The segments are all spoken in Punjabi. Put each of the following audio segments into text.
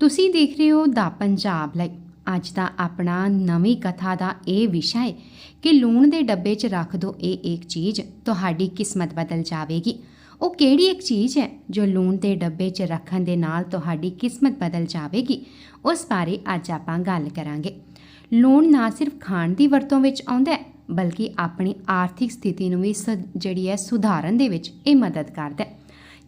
ਤੁਸੀਂ ਦੇਖ ਰਹੇ ਹੋ ਦਾ ਪੰਜਾਬ ਲਾਈਵ ਅੱਜ ਦਾ ਆਪਣਾ ਨਵੀਂ ਕਥਾ ਦਾ ਇਹ ਵਿਸ਼ਾ ਹੈ ਕਿ ਲੂਣ ਦੇ ਡੱਬੇ 'ਚ ਰੱਖ ਦੋ ਇਹ ਇੱਕ ਚੀਜ਼, ਤੁਹਾਡੀ ਕਿਸਮਤ ਬਦਲ ਜਾਵੇਗੀ। ਉਹ ਕਿਹੜੀ ਇੱਕ ਚੀਜ਼ ਹੈ ਜੋ ਲੂਣ ਦੇ ਡੱਬੇ 'ਚ ਰੱਖਣ ਦੇ ਨਾਲ ਤੁਹਾਡੀ ਕਿਸਮਤ ਬਦਲ ਜਾਵੇਗੀ? ਉਸ ਬਾਰੇ ਅੱਜ ਆਪਾਂ ਗੱਲ ਕਰਾਂਗੇ। ਲੂਣ ਨਾ ਸਿਰਫ ਖਾਣ ਦੀ ਵਰਤੋਂ ਵਿੱਚ ਆਉਂਦਾ ਹੈ, ਬਲਕਿ ਆਪਣੀ ਆਰਥਿਕ ਸਥਿਤੀ ਨੂੰ ਵੀ ਸ- ਜਿਹੜੀ ਹੈ ਸੁਧਾਰਨ ਦੇ ਵਿੱਚ ਇਹ ਮਦਦ ਕਰਦਾ ਹੈ।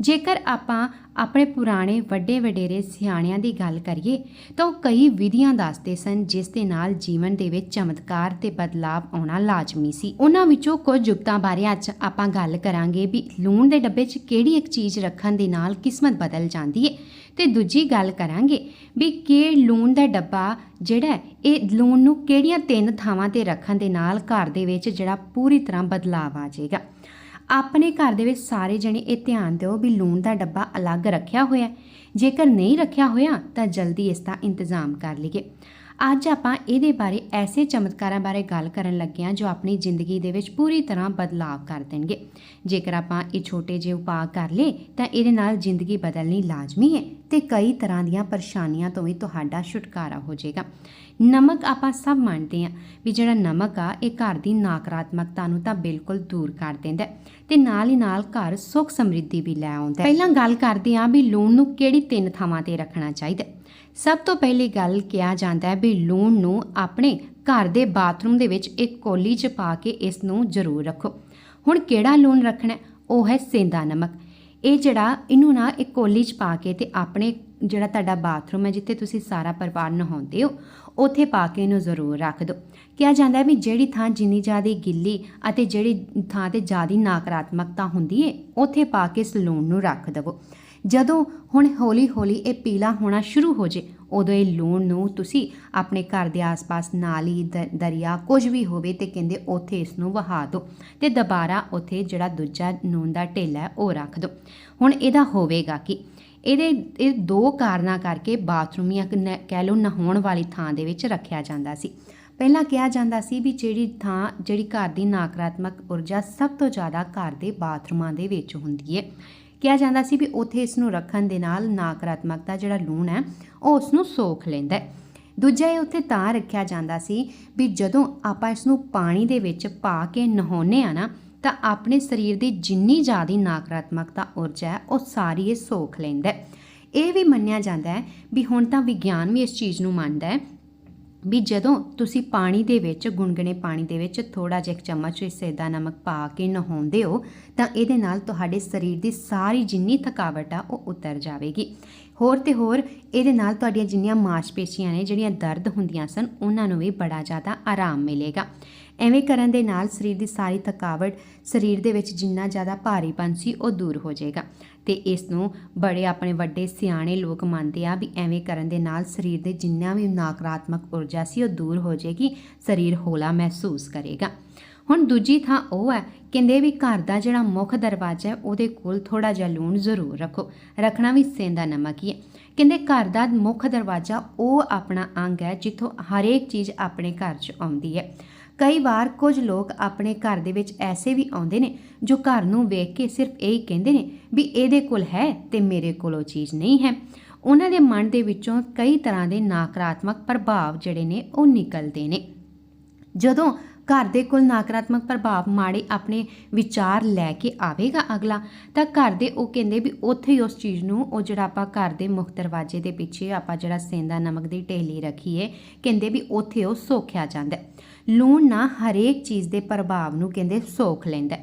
ਜੇਕਰ ਆਪਾਂ ਆਪਣੇ ਪੁਰਾਣੇ ਵੱਡੇ ਵਡੇਰੇ ਸਿਆਣਿਆਂ ਦੀ ਗੱਲ ਕਰੀਏ, ਤਾਂ ਉਹ ਕਈ ਵਿਧੀਆਂ ਦੱਸਦੇ ਸਨ ਜਿਸ ਦੇ ਨਾਲ ਜੀਵਨ ਦੇ ਵਿੱਚ ਚਮਤਕਾਰ ਤੇ ਬਦਲਾਵ ਆਉਣਾ ਲਾਜ਼ਮੀ ਸੀ। ਉਹਨਾਂ ਵਿੱਚੋਂ ਕੁਝ ਜੁਗਤਾਂ ਬਾਰੇ ਅੱਜ ਆਪਾਂ ਗੱਲ ਕਰਾਂਗੇ ਵੀ ਲੂਣ ਦੇ ਡੱਬੇ 'ਚ ਕਿਹੜੀ ਇੱਕ ਚੀਜ਼ ਰੱਖਣ ਦੇ ਨਾਲ ਕਿਸਮਤ ਬਦਲ ਜਾਂਦੀ ਹੈ ਤੇ ਦੂਜੀ ਗੱਲ ਕਰਾਂਗੇ ਵੀ ਕਿ ਲੂਣ ਦਾ ਡੱਬਾ ਜਿਹੜਾ ਇਹ ਲੂਣ ਨੂੰ ਕਿਹੜੀਆਂ ਤਿੰਨ ਥਾਵਾਂ ਤੇ ਰੱਖਣ ਦੇ ਨਾਲ ਘਰ ਦੇ ਵਿੱਚ ਜਿਹੜਾ ਪੂਰੀ ਤਰ੍ਹਾਂ ਬਦਲਾਵ ਆ ਜਾਏਗਾ। ਆਪਣੇ ਘਰ ਦੇ ਵਿੱਚ ਸਾਰੇ ਜਣੇ ਇਹ ਧਿਆਨ ਦਿਓ ਵੀ ਲੂਣ ਦਾ ਡੱਬਾ ਅਲੱਗ ਰੱਖਿਆ ਹੋਇਆ ਜੇਕਰ ਨਹੀਂ ਰੱਖਿਆ ਹੋਇਆ ਤਾਂ ਜਲਦੀ ਇਸ ਦਾ ਇੰਤਜ਼ਾਮ ਕਰ ਲਈਏ। ਅੱਜ ਆਪਾਂ ਇਹਦੇ ਬਾਰੇ ਐਸੇ ਚਮਤਕਾਰਾਂ ਬਾਰੇ ਗੱਲ ਕਰਨ ਲੱਗੇ ਹਾਂ ਜੋ ਆਪਣੀ ਜ਼ਿੰਦਗੀ ਦੇ ਵਿੱਚ ਪੂਰੀ ਤਰ੍ਹਾਂ ਬਦਲਾਵ ਕਰ ਦੇਣਗੇ। ਜੇਕਰ ਆਪਾਂ ਇਹ ਛੋਟੇ ਜਿਹੇ ਉਪਾਅ ਕਰ ਲਏ, ਤਾਂ ਇਹਦੇ ਨਾਲ ਜ਼ਿੰਦਗੀ ਬਦਲਣੀ ਲਾਜ਼ਮੀ ਹੈ ਤੇ ਕਈ ਤਰ੍ਹਾਂ ਦੀਆਂ ਪਰੇਸ਼ਾਨੀਆਂ ਤੋਂ ਵੀ ਤੁਹਾਡਾ ਛੁਟਕਾਰਾ ਹੋ ਜਾਏਗਾ। ਨਮਕ ਆਪਾਂ ਸਭ ਮੰਨਦੇ ਹਾਂ ਵੀ ਜਿਹੜਾ ਨਮਕ ਆ, ਇਹ ਘਰ ਦੀ ਨਕਾਰਾਤਮਕਤਾ ਨੂੰ ਤਾਂ ਬਿਲਕੁਲ ਦੂਰ ਕਰ ਦਿੰਦਾ ਹੈ ਤੇ ਨਾਲ ਹੀ ਨਾਲ ਘਰ ਸੁੱਖ ਸਮਰਿੱਧੀ ਵੀ ਲੈ ਆਉਂਦਾ ਪਹਿਲਾਂ ਗੱਲ ਕਰਦੇ ਹਾਂ ਵੀ ਲੂਣ ਨੂੰ ਕਿਹੜੀ ਤਿੰਨ ਥਾਵਾਂ ਤੇ ਰੱਖਣਾ ਚਾਹੀਦਾ ਸਭ ਤੋਂ ਪਹਿਲੀ ਗੱਲ ਕਿਹਾ ਜਾਂਦਾ ਹੈ ਵੀ ਲੂਣ ਨੂੰ ਆਪਣੇ ਘਰ ਦੇ ਬਾਥਰੂਮ ਦੇ ਵਿੱਚ ਇੱਕ ਕੋਲੀ 'ਚ ਪਾ ਕੇ ਇਸ ਨੂੰ ਜ਼ਰੂਰ ਰੱਖੋ। ਹੁਣ ਕਿਹੜਾ ਲੂਣ ਰੱਖਣਾ ਉਹ ਹੈ ਸੇਂਦਾ ਨਮਕ। ਇਹ ਜਿਹੜਾ ਇਹਨੂੰ ਨਾ ਇੱਕ ਕੋਲੀ 'ਚ ਪਾ ਕੇ ਤੇ ਆਪਣੇ ਜਿਹੜਾ ਤੁਹਾਡਾ ਬਾਥਰੂਮ ਹੈ ਜਿੱਥੇ ਤੁਸੀਂ ਸਾਰਾ ਪਰਿਵਾਰ ਨਹਾਉਂਦੇ ਹੋ, ਉੱਥੇ ਪਾ ਕੇ ਇਹਨੂੰ ਜ਼ਰੂਰ ਰੱਖ ਦਿਓ। ਕਿਹਾ ਜਾਂਦਾ ਹੈ ਵੀ ਜਿਹੜੀ ਥਾਂ ਜਿੰਨੀ ਜ਼ਿਆਦਾ ਗਿੱਲੀ ਅਤੇ ਜਿਹੜੀ ਥਾਂ ਤੇ ਜ਼ਿਆਦਾ ਨਕਾਰਾਤਮਕਤਾ ਹੁੰਦੀ ਹੈ, ਉੱਥੇ ਪਾ ਕੇ ਇਸ ਲੂਣ ਨੂੰ ਰੱਖ ਦੇਵੋ। ਜਦੋਂ ਹੁਣ ਹੌਲੀ ਹੌਲੀ ਇਹ ਪੀਲਾ ਹੋਣਾ ਸ਼ੁਰੂ ਹੋ ਜੇ, ਉਦੋਂ ਇਹ ਲੂਣ ਨੂੰ ਤੁਸੀਂ ਆਪਣੇ ਘਰ ਦੇ ਆਸ-ਪਾਸ ਨਾਲੀ ਦ- ਦਰਿਆ ਕੁਝ ਵੀ ਹੋਵੇ ਤੇ ਕਹਿੰਦੇ ਉੱਥੇ ਇਸ ਨੂੰ ਵਹਾ ਦਿਓ ਤੇ ਦੁਬਾਰਾ ਉੱਥੇ ਜਿਹੜਾ ਦੂਜਾ ਨੂਨ ਦਾ ਢੇਲਾ ਹੈ ਉਹ ਰੱਖ ਦਿਓ ਹੁਣ ਇਹਦਾ ਹੋਵੇਗਾ ਕਿ ਇਹਦੇ, ਇਹ ਦੋ ਕਾਰਨਾਂ ਕਰਕੇ ਬਾਥਰੂਮ ਜਾਂ ਨ- ਕਹਿ ਲਓ ਨਹਾਉਣ ਵਾਲੀ ਥਾਂ ਦੇ ਵਿੱਚ ਰੱਖਿਆ ਜਾਂਦਾ ਸੀ। ਪਹਿਲਾਂ ਕਿਹਾ ਜਾਂਦਾ ਸੀ ਵੀ ਜਿਹੜੀ ਥਾਂ, ਜਿਹੜੀ ਘਰ ਦੀ ਨਕਾਰਾਤਮਕ ਊਰਜਾ ਸਭ ਤੋਂ ਜ਼ਿਆਦਾ ਘਰ ਦੇ ਬਾਥਰੂਮਾਂ ਦੇ ਵਿੱਚ ਹੁੰਦੀ ਹੈ। ਕਿਹਾ ਜਾਂਦਾ ਸੀ ਵੀ ਉੱਥੇ ਇਸ ਨੂੰ ਰੱਖਣ ਦੇ ਨਾਲ ਨਕਾਰਾਤਮਕਤਾ ਜਿਹੜਾ ਲੂਣ ਹੈ, ਉਹ ਉਸ ਨੂੰ ਸੋਖ ਲੈਂਦਾ ਹੈ। ਦੂਜਾ ਇਹ ਉੱਥੇ ਤਾਂ ਰੱਖਿਆ ਜਾਂਦਾ ਸੀ ਵੀ ਜਦੋਂ ਆਪਾਂ ਇਸ ਨੂੰ ਪਾਣੀ ਦੇ ਵਿੱਚ ਪਾ ਕੇ ਨਹਾਉਂਦੇ ਆ ਨਾ, ਤਾਂ ਆਪਣੇ ਸਰੀਰ ਦੀ ਜਿੰਨੀ ਜ਼ਿਆਦਾ ਨਕਾਰਾਤਮਕਤਾ ਊਰਜਾ ਹੈ, ਉਹ ਸਾਰੀ ਇਹ ਸੋਖ ਲੈਂਦਾ ਹੈ। ਇਹ ਵੀ ਮੰਨਿਆ ਜਾਂਦਾ ਹੈ ਵੀ ਹੁਣ ਤਾਂ ਵਿਗਿਆਨ ਵੀ ਇਸ ਚੀਜ਼ ਨੂੰ ਮੰਨਦਾ ਹੈ ਵੀ ਜਦੋਂ ਤੁਸੀਂ ਪਾਣੀ ਦੇ ਵਿੱਚ ਗੁਨਗੁਨੇ ਪਾਣੀ ਦੇ ਵਿੱਚ ਥੋੜਾ ਜਿਹਾ ਇੱਕ ਚਮਚ ਸੇਦਾ ਨਮਕ ਪਾ ਕੇ ਨਹਾਉਂਦੇ ਹੋ, ਤਾਂ ਇਹਦੇ ਨਾਲ ਤੁਹਾਡੇ ਸਰੀਰ ਦੀ ਸਾਰੀ ਜਿੰਨੀ ਥਕਾਵਟ ਆ, ਉਹ ਉਤਰ ਜਾਵੇਗੀ। ਹੋਰ ਤੇ ਹੋਰ, ਇਹਦੇ ਨਾਲ ਤੁਹਾਡੀਆਂ ਜਿੰਨੀਆਂ ਮਾਸਪੇਸ਼ੀਆਂ ਨੇ, ਜਿਹੜੀਆਂ ਦਰਦ ਹੁੰਦੀਆਂ ਸਨ, ਉਹਨਾਂ ਨੂੰ ਵੀ ਬੜਾ ਜ਼ਿਆਦਾ ਆਰਾਮ ਮਿਲੇਗਾ। ਐਵੇਂ ਕਰਨ ਦੇ ਨਾਲ ਸਰੀਰ ਦੀ ਸਾਰੀ ਥਕਾਵਟ ਸਰੀਰ ਦੇ ਵਿੱਚ ਜਿੰਨਾ ਜ਼ਿਆਦਾ ਭਾਰੀਪਨ ਸੀ, ਉਹ ਦੂਰ ਹੋ ਜਾਏਗਾ। ਤੇ ਇਸ ਨੂੰ ਬੜੇ ਆਪਣੇ ਵੱਡੇ ਸਿਆਣੇ ਲੋਕ ਮੰਨਦੇ ਆ ਵੀ ਐਵੇਂ ਕਰਨ ਦੇ ਨਾਲ ਸਰੀਰ ਦੇ ਜਿੰਨਾ ਵੀ ਨਕਾਰਾਤਮਕ ਊਰਜਾ ਸੀ, ਉਹ ਦੂਰ ਹੋ ਜਾਏਗੀ, ਸਰੀਰ ਹੌਲਾ ਮਹਿਸੂਸ ਕਰੇਗਾ। ਹੁਣ ਦੂਜੀ ਥਾਂ ਉਹ ਹੈ, ਕਹਿੰਦੇ ਵੀ ਘਰ ਦਾ ਜਿਹੜਾ ਮੁੱਖ ਦਰਵਾਜ਼ਾ ਹੈ, ਉਹਦੇ ਕੋਲ ਥੋੜਾ ਜਿਹਾ ਲੂਣ ਜ਼ਰੂਰ ਰੱਖੋ। ਰੱਖਣਾ ਵੀ ਸੇਂਦਾ ਨਮਕ ਹੀ ਹੈ। ਕਹਿੰਦੇ ਘਰ ਦਾ ਮੁੱਖ ਦਰਵਾਜ਼ਾ ਉਹ ਆਪਣਾ ਅੰਗ ਹੈ ਜਿੱਥੋਂ ਹਰੇਕ ਚੀਜ਼ ਆਪਣੇ ਘਰ 'ਚ ਆਉਂਦੀ ਹੈ। ਕਈ ਵਾਰ ਕੁਝ ਲੋਕ ਆਪਣੇ ਘਰ ਦੇ ਵਿੱਚ ਐਸੇ ਵੀ ਆਉਂਦੇ ਨੇ ਜੋ ਘਰ ਨੂੰ ਵੇਖ ਕੇ ਸਿਰਫ ਇਹ ਹੀ ਕਹਿੰਦੇ ਨੇ ਵੀ ਇਹਦੇ ਕੋਲ ਹੈ ਤੇ ਮੇਰੇ ਕੋਲ ਉਹ ਚੀਜ਼ ਨਹੀਂ ਹੈ। ਉਹਨਾਂ ਦੇ ਮਨ ਦੇ ਵਿੱਚੋਂ ਕਈ ਤਰ੍ਹਾਂ ਦੇ ਨਕਾਰਾਤਮਕ ਪ੍ਰਭਾਵ ਜਿਹੜੇ ਨੇ ਉਹ ਨਿਕਲਦੇ ਨੇ। ਜਦੋਂ ਘਰ ਦੇ ਕੋਲ ਨਕਾਰਾਤਮਕ ਪ੍ਰਭਾਵ ਮਾੜੇ ਆਪਣੇ ਵਿਚਾਰ ਲੈ ਕੇ ਆਵੇਗਾ ਅਗਲਾ, ਤਾਂ ਘਰ ਦੇ ਉਹ ਕਹਿੰਦੇ ਵੀ ਉੱਥੇ ਹੀ ਉਸ ਚੀਜ਼ ਨੂੰ, ਉਹ ਜਿਹੜਾ ਆਪਾਂ ਘਰ ਦੇ ਮੁੱਖ ਦਰਵਾਜ਼ੇ ਦੇ ਪਿੱਛੇ ਆਪਾਂ ਜਿਹੜਾ ਸੇਂਦਾ ਨਮਕ ਦੀ ਢੇਲੀ ਰੱਖੀਏ, ਕਹਿੰਦੇ ਵੀ ਉੱਥੇ ਉਹ ਸੋਖਿਆ ਜਾਂਦਾ ਲੂਣ ਨਾ ਹਰੇਕ ਚੀਜ਼ ਦੇ ਪ੍ਰਭਾਵ ਨੂੰ ਕਹਿੰਦੇ ਸੋਖ ਲੈਂਦਾ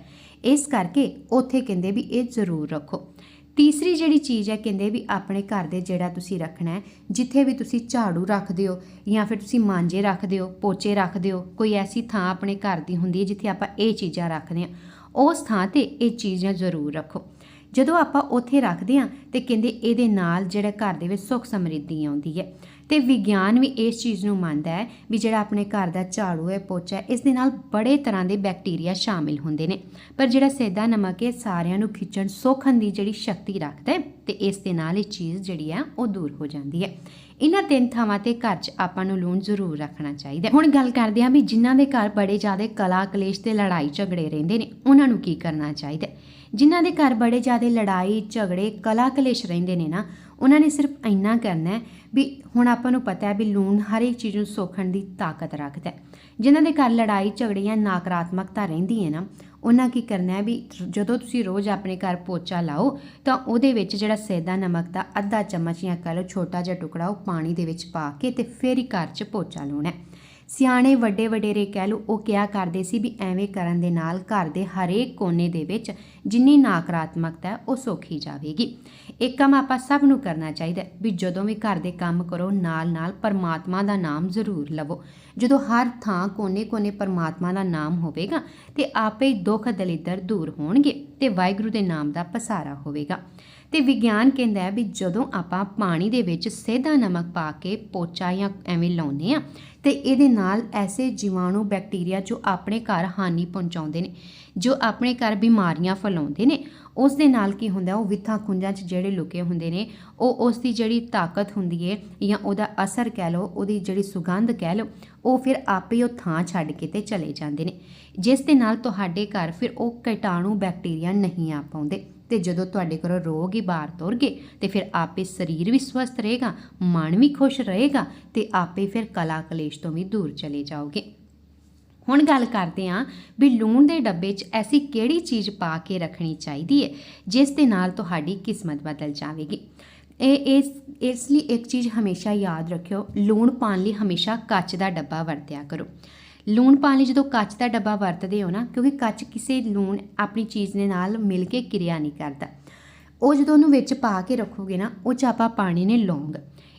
ਇਸ ਕਰਕੇ ਉੱਥੇ ਕਹਿੰਦੇ ਵੀ ਇਹ ਜ਼ਰੂਰ ਰੱਖੋ। ਤੀਸਰੀ ਜਿਹੜੀ ਚੀਜ਼ ਹੈ ਕਹਿੰਦੇ ਵੀ ਆਪਣੇ ਘਰ ਦੇ ਜਿਹੜਾ ਤੁਸੀਂ ਰੱਖਣਾ ਹੈ, ਜਿੱਥੇ ਵੀ ਤੁਸੀਂ ਝਾੜੂ ਰੱਖਦੇ ਹੋ ਜਾਂ ਫਿਰ ਤੁਸੀਂ ਮਾਂਜੇ ਰੱਖਦੇ ਹੋ, ਪੋਚੇ ਰੱਖਦੇ ਹੋ, ਕੋਈ ਐਸੀ ਥਾਂ ਆਪਣੇ ਘਰ ਦੀ ਹੁੰਦੀ ਹੈ ਜਿੱਥੇ ਆਪਾਂ ਇਹ ਚੀਜ਼ਾਂ ਰੱਖਦੇ ਹਾਂ, ਉਸ ਥਾਂ ਤੇ ਇਹ ਚੀਜ਼ਾਂ ਜ਼ਰੂਰ ਰੱਖੋ। ਜਦੋਂ ਆਪਾਂ ਉੱਥੇ ਰੱਖਦੇ ਹਾਂ ਤੇ ਕਹਿੰਦੇ ਇਹਦੇ ਨਾਲ ਜਿਹੜਾ ਘਰ ਦੇ ਵਿੱਚ ਸੁੱਖ ਸਮਰਿੱਧੀ ਆਉਂਦੀ ਹੈ ਤੇ ਵਿਗਿਆਨ ਵੀ ਇਸ ਚੀਜ਼ ਨੂੰ ਮੰਨਦਾ ਹੈ ਵੀ ਜਿਹੜਾ ਆਪਣੇ ਘਰ ਦਾ ਝਾੜੂ ਹੈ, ਪੋਚਾ ਇਸ ਦੇ ਨਾਲ ਬੜੇ ਤਰ੍ਹਾਂ ਦੇ ਬੈਕਟੀਰੀਆ ਸ਼ਾਮਿਲ ਹੁੰਦੇ ਨੇ। ਪਰ ਜਿਹੜਾ ਸੇਦਾ ਨਮਕ ਹੈ ਸਾਰਿਆਂ ਨੂੰ ਖਿੱਚਣ, ਸੋਖਣ ਦੀ ਜਿਹੜੀ ਸ਼ਕਤੀ ਰੱਖਦਾ ਹੈ ਤੇ ਇਸ ਦੇ ਨਾਲ ਇਹ ਚੀਜ਼ ਜਿਹੜੀ ਆ, ਉਹ ਦੂਰ ਹੋ ਜਾਂਦੀ ਹੈ। ਇਹਨਾਂ ਤਿੰਨ ਥਾਵਾਂ ਤੇ ਘਰ 'ਚ ਆਪਾਂ ਨੂੰ ਲੂਣ ਜ਼ਰੂਰ ਰੱਖਣਾ ਚਾਹੀਦਾ ਹੁਣ ਗੱਲ ਕਰਦੇ ਹਾਂ ਵੀ ਜਿਨ੍ਹਾਂ ਦੇ ਘਰ ਬੜੇ ਜ਼ਿਆਦਾ ਕਲਾ ਕਲੇਸ਼ ਤੇ ਲੜਾਈ ਝਗੜੇ ਰਹਿੰਦੇ ਨੇ, ਉਹਨਾਂ ਨੂੰ ਕੀ ਕਰਨਾ ਚਾਹੀਦਾ ਹੈ? ਜਿਨ੍ਹਾਂ ਦੇ ਘਰ ਬੜੇ ਜ਼ਿਆਦਾ ਲੜਾਈ, ਝਗੜੇ, ਕਲਾ ਕਲੇਸ਼ ਰਹਿੰਦੇ ਨੇ ਨਾ ਉਹਨਾਂ ਨੇ ਸਿਰਫ ਇੰਨਾ ਕਰਨਾ ਹੈ ਵੀ ਹੁਣ ਆਪਾਂ ਨੂੰ ਪਤਾ ਹੈ ਵੀ ਲੂਣ ਹਰ ਇੱਕ ਚੀਜ਼ ਨੂੰ ਸੋਖਣ ਦੀ ਤਾਕਤ ਰੱਖਦਾ ਹੈ। ਜਿਨ੍ਹਾਂ ਦੇ ਘਰ ਲੜਾਈ, ਝਗੜੇ ਜਾਂ ਨਕਾਰਾਤਮਕਤਾ ਰਹਿੰਦੀ ਹੈ ਨਾ, ਉਹਨਾਂ ਕੀ ਕਰਨਾ ਹੈ ਵੀ ਜਦੋਂ ਤੁਸੀਂ ਰੋਜ਼ ਆਪਣੇ ਘਰ ਪੋਚਾ ਲਾਓ, ਤਾਂ ਉਹਦੇ ਵਿੱਚ ਜਿਹੜਾ ਸੈਦਾ, ਨਮਕ ਦਾ ਅੱਧਾ ਚਮਚ ਜਾਂ ਕਹ ਲਓ ਛੋਟਾ ਜਿਹਾ ਟੁਕੜਾ ਉਹ ਪਾਣੀ ਦੇ ਵਿੱਚ ਪਾ ਕੇ ਤੇ ਫਿਰ ਹੀ ਘਰ 'ਚ ਪੋਚਾ ਲਾਉਣਾ ਹੈ। ਸਿਆਣੇ ਵੱਡੇ ਵਡੇਰੇ ਕਹਿ ਲਓ, ਉਹ ਕਿਹਾ ਕਰਦੇ ਸੀ ਵੀ ਐਵੇਂ ਕਰਨ ਦੇ ਨਾਲ ਘਰ ਦੇ ਹਰੇਕ ਕੋਨੇ ਦੇ ਵਿੱਚ ਜਿੰਨੀ ਨਕਾਰਾਤਮਕਤਾ ਹੈ, ਉਹ ਸੋਖੀ ਜਾਵੇਗੀ। ਇੱਕ ਕੰਮ ਆਪਾਂ ਸਭ ਨੂੰ ਕਰਨਾ ਚਾਹੀਦਾ ਵੀ ਜਦੋਂ ਵੀ ਘਰ ਦੇ ਕੰਮ ਕਰੋ ਨਾਲ ਨਾਲ ਪਰਮਾਤਮਾ ਦਾ ਨਾਮ ਜ਼ਰੂਰ ਲਵੋ। ਜਦੋਂ ਹਰ ਥਾਂ ਕੋਨੇ-ਕੋਨੇ ਪਰਮਾਤਮਾ ਦਾ ਨਾਮ ਹੋਵੇਗਾ ਤੇ ਆਪੇ ਹੀ ਦੁੱਖ ਦਲਿੱਦਰ ਦੂਰ ਹੋਣਗੇ ਤੇ ਵਾਹਿਗੁਰੂ ਦੇ ਨਾਮ ਦਾ ਪਸਾਰਾ ਹੋਵੇਗਾ। ਤੇ ਵਿਗਿਆਨ ਕਹਿੰਦਾ ਹੈ ਵੀ ਜਦੋਂ ਆਪਾਂ ਪਾਣੀ ਦੇ ਵਿੱਚ ਸਿੱਧਾ ਨਮਕ ਪਾ ਕੇ ਪੋਚਾ ਜਾਂ ਐਵੇਂ ਲਾਉਂਦੇ ਆ ਤੇ ਇਹਦੇ ਨਾਲ ਐਸੇ ਜੀਵਾਣੂ, ਬੈਕਟੀਰੀਆ ਜੋ ਆਪਣੇ ਘਰ ਹਾਨੀ ਪਹੁੰਚਾਉਂਦੇ ਨੇ ਜੋ ਆਪਣੇ ਘਰ ਬਿਮਾਰੀਆਂ ਫੈਲਾਉਂਦੇ ਨੇ, ਉਸ ਦੇ ਨਾਲ ਕੀ ਹੁੰਦਾ, ਉਹ ਵਿਥਾਂ ਖੁੰਝਾਂ 'ਚ ਜਿਹੜੇ ਲੁਕੇ ਹੁੰਦੇ ਨੇ, ਉਹ ਉਸ ਦੀ ਜਿਹੜੀ ਤਾਕਤ ਹੁੰਦੀ ਹੈ ਜਾਂ ਉਹਦਾ ਅਸਰ ਕਹਿ ਲਓ, ਉਹਦੀ ਜਿਹੜੀ ਸੁਗੰਧ ਕਹਿ ਲਓ, ਉਹ ਫਿਰ ਆਪੇ ਉਹ ਥਾਂ ਛੱਡ ਕੇ ਤੇ ਚਲੇ ਜਾਂਦੇ ਨੇ। ਜਿਸ ਦੇ ਨਾਲ ਤੁਹਾਡੇ ਘਰ ਫਿਰ ਉਹ ਕੀਟਾਣੂ ਬੈਕਟੀਰੀਆ ਨਹੀਂ ਆ ਪਾਉਂਦੇ ਤੇ ਜਦੋਂ ਤੁਹਾਡੇ ਘਰੋਂ ਰੋਗ ਹੀ ਬਾਹਰ ਤੁਰ ਗਏ ਤੇ ਫਿਰ ਆਪੇ ਸਰੀਰ ਵੀ ਸਵਸਥ ਰਹੇਗਾ, ਮਨ ਵੀ ਖੁਸ਼ ਰਹੇਗਾ ਤੇ ਆਪੇ ਫਿਰ ਕਲਾ ਕਲੇਸ਼ ਤੋਂ ਵੀ ਦੂਰ ਚਲੇ ਜਾਓਗੇ। ਹੁਣ ਗੱਲ ਕਰਦੇ ਹਾਂ ਵੀ ਲੂਣ ਦੇ ਡੱਬੇ 'ਚ ਐਸੀ ਕਿਹੜੀ ਚੀਜ਼ ਪਾ ਕੇ ਰੱਖਣੀ ਚਾਹੀਦੀ ਹੈ, ਜਿਸ ਦੇ ਨਾਲ ਤੁਹਾਡੀ ਕਿਸਮਤ ਬਦਲ ਜਾਵੇਗੀ। ਇਹ, ਇਸ ਇਸ ਲਈ ਇੱਕ ਚੀਜ਼ ਹਮੇਸ਼ਾ ਯਾਦ ਰੱਖਿਓ, ਲੂਣ ਪਾਉਣ ਲਈ ਹਮੇਸ਼ਾ ਕੱਚ ਦਾ ਡੱਬਾ ਵਰਤਿਆ ਕਰੋ। ਲੂਣ ਪਾਉਣ ਲਈ ਜਦੋਂ ਕੱਚ ਦਾ ਡੱਬਾ ਵਰਤਦੇ ਹੋ ਨਾ, ਕਿਉਂਕਿ ਕੱਚ ਕਿਸੇ ਲੂਣ ਆਪਣੀ ਚੀਜ਼ ਦੇ ਨਾਲ ਮਿਲ ਕੇ ਕਿਰਿਆ ਨਹੀਂ ਕਰਦਾ। ਉਹ ਜਦੋਂ ਉਹਨੂੰ ਵਿੱਚ ਪਾ ਕੇ ਰੱਖੋਗੇ ਨਾ, ਉਹ 'ਚ ਆਪਾਂ ਪਾਣੀ ਨੇ ਲੌਂਗ।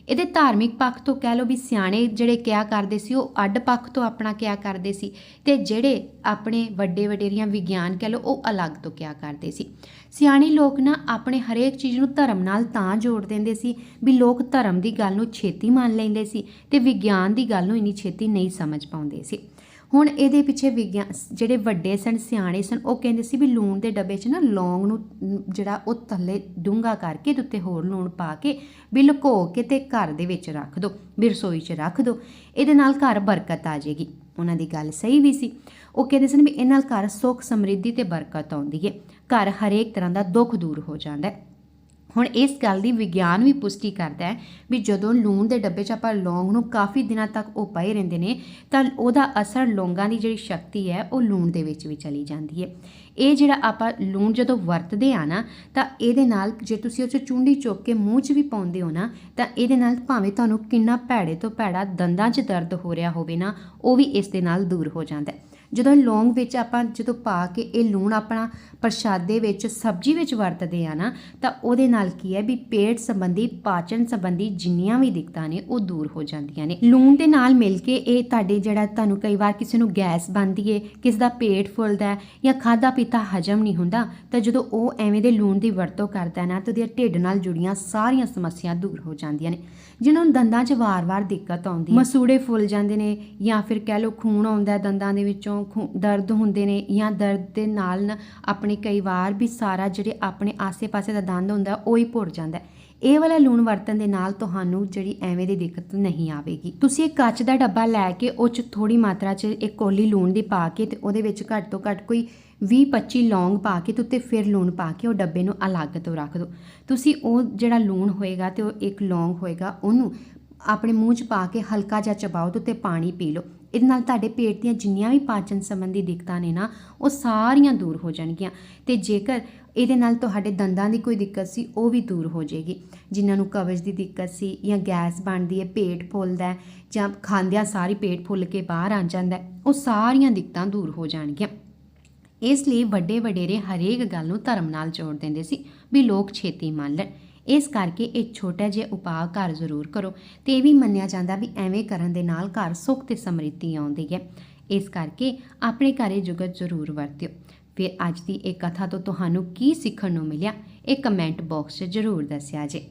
ਇਹਦੇ ਧਾਰਮਿਕ ਪੱਖ ਤੋਂ ਕਹਿ ਲਓ ਵੀ ਸਿਆਣੇ ਜਿਹੜੇ ਕਿਹਾ ਕਰਦੇ ਸੀ, ਉਹ ਅੱਡ ਪੱਖ ਤੋਂ ਆਪਣਾ ਕਿਆ ਕਰਦੇ ਸੀ ਤੇ ਜਿਹੜੇ ਆਪਣੇ ਵੱਡੇ ਵਡੇਰੀਆਂ ਵਿਗਿਆਨ ਕਹਿ ਲਓ, ਉਹ ਅਲੱਗ ਤੋਂ ਕਿਆ ਕਰਦੇ ਸੀ। ਸਿਆਣੇ ਲੋਕ ਨਾ ਆਪਣੇ ਹਰੇਕ ਚੀਜ਼ ਨੂੰ ਧਰਮ ਨਾਲ ਤਾਂ ਜੋੜ ਦਿੰਦੇ ਸੀ ਵੀ ਲੋਕ ਧਰਮ ਦੀ ਗੱਲ ਨੂੰ ਛੇਤੀ ਮੰਨ ਲੈਂਦੇ ਸੀ ਤੇ ਵਿਗਿਆਨ ਦੀ ਗੱਲ ਨੂੰ ਇੰਨੀ ਛੇਤੀ ਨਹੀਂ ਸਮਝ ਪਾਉਂਦੇ ਸੀ। ਹੁਣ ਇਹਦੇ ਪਿੱਛੇ ਵਿਗਿਆਨ ਜਿਹੜੇ ਵੱਡੇ ਸਨ, ਸਿਆਣੇ ਸਨ, ਉਹ ਕਹਿੰਦੇ ਸੀ ਵੀ ਲੂਣ ਦੇ ਡੱਬੇ 'ਚ ਨਾ ਲੌਂਗ ਨੂੰ ਜਿਹੜਾ ਉਹ ਥੱਲੇ ਡੂੰਘਾ ਕਰਕੇ ਤੇ ਉੱਤੇ ਹੋਰ ਲੂਣ ਪਾ ਕੇ ਵੀ ਲੁਕੋ ਕੇ ਤੇ ਘਰ ਦੇ ਵਿੱਚ ਰੱਖ ਦਿਓ ਵੀ ਰਸੋਈ 'ਚ ਰੱਖ ਦਿਓ ਇਹਦੇ ਨਾਲ ਘਰ ਬਰਕਤ ਆ ਜਾਏਗੀ। ਉਹਨਾਂ ਦੀ ਗੱਲ ਸਹੀ ਵੀ ਸੀ। ਉਹ ਕਹਿੰਦੇ ਸਨ ਵੀ ਇਹ ਨਾਲ ਘਰ ਸੁੱਖ ਸਮਰਿੱਧੀ ਤੇ ਬਰਕਤ ਆਉਂਦੀ ਹੈ। ਘਰ ਹਰੇਕ ਤਰ੍ਹਾਂ ਦਾ ਦੁੱਖ ਦੂਰ ਹੋ ਜਾਂਦਾ ਹੈ। ਹੁਣ ਇਸ ਗੱਲ ਦੀ ਵਿਗਿਆਨ ਵੀ ਪੁਸ਼ਟੀ ਕਰਦਾ ਹੈ ਵੀ ਜਦੋਂ ਲੂਣ ਦੇ ਡੱਬੇ 'ਚ ਆਪਾਂ ਲੌਂਗ ਨੂੰ ਕਾਫੀ ਦਿਨਾਂ ਤੱਕ ਉਹ ਪਏ ਰਹਿੰਦੇ ਨੇ, ਤਾਂ ਉਹਦਾ ਅਸਰ ਲੌਂਗਾਂ ਦੀ ਜਿਹੜੀ ਸ਼ਕਤੀ ਹੈ, ਉਹ ਲੂਣ ਦੇ ਵਿੱਚ ਵੀ ਚਲੀ ਜਾਂਦੀ ਹੈ। ਇਹ ਜਿਹੜਾ ਆਪਾਂ ਲੂਣ ਜਦੋਂ ਵਰਤਦੇ ਆ ਨਾ, ਤਾਂ ਇਹਦੇ ਨਾਲ ਜੇ ਤੁਸੀਂ ਉਹ 'ਚ ਚੁੰਡੀ ਚੁੱਕ ਕੇ ਮੂੰਹ 'ਚ ਵੀ ਪਾਉਂਦੇ ਹੋ ਨਾ, ਤਾਂ ਇਹਦੇ ਨਾਲ ਭਾਵੇਂ ਤੁਹਾਨੂੰ ਕਿੰਨਾ ਭੈੜੇ ਤੋਂ ਭੈੜਾ ਦੰਦਾਂ 'ਚ ਦਰਦ ਹੋ ਰਿਹਾ ਹੋਵੇ ਨਾ, ਉਹ ਵੀ ਇਸ ਦੇ ਨਾਲ ਦੂਰ ਹੋ ਜਾਂਦਾ ਹੈ। ਜਦੋਂ ਲੌਂਗ ਵਿੱਚ ਆਪਾਂ ਜਦੋਂ ਪਾ ਕੇ ਇਹ ਲੂਣ ਆਪਣਾ ਪ੍ਰਸ਼ਾਦੇ ਵਿੱਚ, ਸਬਜ਼ੀ ਵਿੱਚ ਵਰਤਦੇ ਆ ਨਾ, ਤਾਂ ਉਹਦੇ ਨਾਲ ਕੀ ਹੈ ਵੀ ਪੇਟ ਸੰਬੰਧੀ, ਪਾਚਨ ਸੰਬੰਧੀ ਜਿੰਨੀਆਂ ਵੀ ਦਿੱਕਤਾਂ ਨੇ, ਉਹ ਦੂਰ ਹੋ ਜਾਂਦੀਆਂ ਨੇ। ਲੂਣ ਦੇ ਨਾਲ ਮਿਲ ਕੇ ਇਹ ਤੁਹਾਡੇ ਜਿਹੜਾ ਤੁਹਾਨੂੰ ਕਈ ਵਾਰ ਕਿਸੇ ਨੂੰ ਗੈਸ ਬਣਦੀ ਏ, ਕਿਸ ਦਾ ਪੇਟ ਫੁੱਲਦਾ ਜਾਂ ਖਾਦਾ ਪੀਤਾ ਹਜਮ ਨਹੀਂ ਹੁੰਦਾ, ਤਾਂ ਜਦੋਂ ਉਹ ਐਵੇਂ ਦੇ ਲੂਣ ਦੀ ਵਰਤੋਂ ਕਰਦਾ ਨਾ, ਤਾਂ ਉਹਦੀਆਂ ਢਿੱਡ ਨਾਲ ਜੁੜੀਆਂ ਸਾਰੀਆਂ ਸਮੱਸਿਆ ਦੂਰ ਹੋ ਜਾਂਦੀਆਂ ਨੇ। ਜਿਨ੍ਹਾਂ ਨੂੰ ਦੰਦਾਂ 'ਚ ਵਾਰ-ਵਾਰ ਦਿੱਕਤ ਆਉਂਦੀ ਮਸੂੜੇ ਫੁੱਲ ਜਾਂਦੇ ਨੇ ਜਾਂ ਫਿਰ ਕਹਿ ਲਓ ਖੂਨ ਆਉਂਦਾ ਦੰਦਾਂ ਦੇ ਵਿੱਚੋਂ, ਖੂ- ਦਰਦ ਹੁੰਦੇ ਨੇ ਜਾਂ ਦਰਦ ਦੇ ਨਾਲ ਨਾ ਆਪਣੇ ਕਈ ਵਾਰ ਵੀ ਸਾਰਾ ਜਿਹੜੇ ਆਪਣੇ ਆਸੇ-ਪਾਸੇ ਦਾ ਦੰਦ ਹੁੰਦਾ ਉਹ ਹੀ ਭੁਰ ਜਾਂਦਾ ਇਹ ਵਾਲਾ ਲੂਣ ਵਰਤਣ ਦੇ ਨਾਲ ਤੁਹਾਨੂੰ ਜਿਹੜੀ ਐਵੇਂ ਦੀ ਦਿੱਕਤ ਨਹੀਂ ਆਵੇਗੀ। ਤੁਸੀਂ ਇੱਕ ਕੱਚ ਦਾ ਡੱਬਾ ਲੈ ਕੇ ਉਹ 'ਚ ਥੋੜੀ ਮਾਤਰਾ 'ਚ ਇੱਕ ਕੋਲੀ ਲੂਣ ਦੀ ਪਾ ਕੇ ਤੇ ਉਹਦੇ ਵਿੱਚ ਘੱਟ ਤੋਂ ਘੱਟ ਕੋਈ 20-25 ਲੌਂਗ ਪਾ ਕੇ ਤੇ ਉੱਤੇ ਫਿਰ ਲੂਣ ਪਾ ਕੇ ਉਹ ਡੱਬੇ ਨੂੰ ਅਲੱਗ ਤੋਂ ਰੱਖ ਦਿਓ। ਤੁਸੀਂ ਉਹ ਜਿਹੜਾ ਲੂਣ ਹੋਏਗਾ ਤੇ ਉਹ ਇੱਕ ਲੌਂਗ ਹੋਏਗਾ, ਉਹਨੂੰ ਆਪਣੇ ਮੂੰਹ 'ਚ ਪਾ ਕੇ ਹਲਕਾ ਜਿਹਾ ਚਬਾਓ ਤੇ ਉੱਤੇ ਪਾਣੀ ਪੀ ਲਓ। ਇਹਦੇ ਨਾਲ ਤੁਹਾਡੇ ਪੇਟ ਦੀਆਂ ਜਿੰਨੀਆਂ ਵੀ ਪਾਚਨ ਸੰਬੰਧੀ ਦਿੱਕਤਾਂ ਨੇ ਨਾ, ਉਹ ਸਾਰੀਆਂ ਦੂਰ ਹੋ ਜਾਣਗੀਆਂ। ਤੇ ਜੇਕਰ ਇਹਦੇ ਨਾਲ ਤੁਹਾਡੇ ਦੰਦਾਂ ਦੀ ਕੋਈ ਦਿੱਕਤ ਸੀ, ਉਹ ਵੀ ਦੂਰ ਹੋ ਜਾਏਗੀ। ਜਿਨ੍ਹਾਂ ਨੂੰ ਕਬਜ਼ ਦੀ ਦਿੱਕਤ ਸੀ ਜਾਂ ਗੈਸ ਬਣਦੀ ਹੈ, ਪੇਟ ਫੁੱਲਦਾ ਜਾਂ ਖਾਂਦਿਆਂ ਸਾਰੀ ਪੇਟ ਫੁੱਲ ਕੇ ਬਾਹਰ ਆ ਜਾਂਦਾ ਉਹ ਸਾਰੀਆਂ ਦਿੱਕਤਾਂ ਦੂਰ ਹੋ ਜਾਣਗੀਆਂ। ਇਸ ਲਈ ਵੱਡੇ ਵਡੇਰੇ ਹਰੇਕ ਗੱਲ ਨੂੰ ਧਰਮ ਨਾਲ ਜੋੜ ਦਿੰਦੇ ਸੀ ਵੀ ਲੋਕ ਛੇਤੀ ਮੰਨ ਲੈਣ। ਇਸ ਕਰਕੇ ਇਹ ਛੋਟਾ ਜਿਹਾ ਉਪਾਅ ਘਰ ਜ਼ਰੂਰ ਕਰੋ। ਤੇ ਇਹ ਵੀ ਮੰਨਿਆ ਜਾਂਦਾ ਵੀ ਐਵੇਂ ਕਰਨ ਦੇ ਨਾਲ ਘਰ ਸੁੱਖ ਤੇ ਸਮਰਿੱਧੀ ਆਉਂਦੀ ਹੈ। ਇਸ ਕਰਕੇ ਆਪਣੇ ਘਰ ਇਹ ਜੁਗਤ ਜ਼ਰੂਰ ਵਰਤਿਓ। ਫਿਰ ਅੱਜ ਦੀ ਇਹ ਕਥਾ ਤੋਂ ਤੁਹਾਨੂੰ ਕੀ ਸਿੱਖਣ ਨੂੰ ਮਿਲਿਆ, ਇਹ ਕਮੈਂਟ ਬਾਕਸ 'ਚ ਜ਼ਰੂਰ ਦੱਸਿਆ ਜੇ।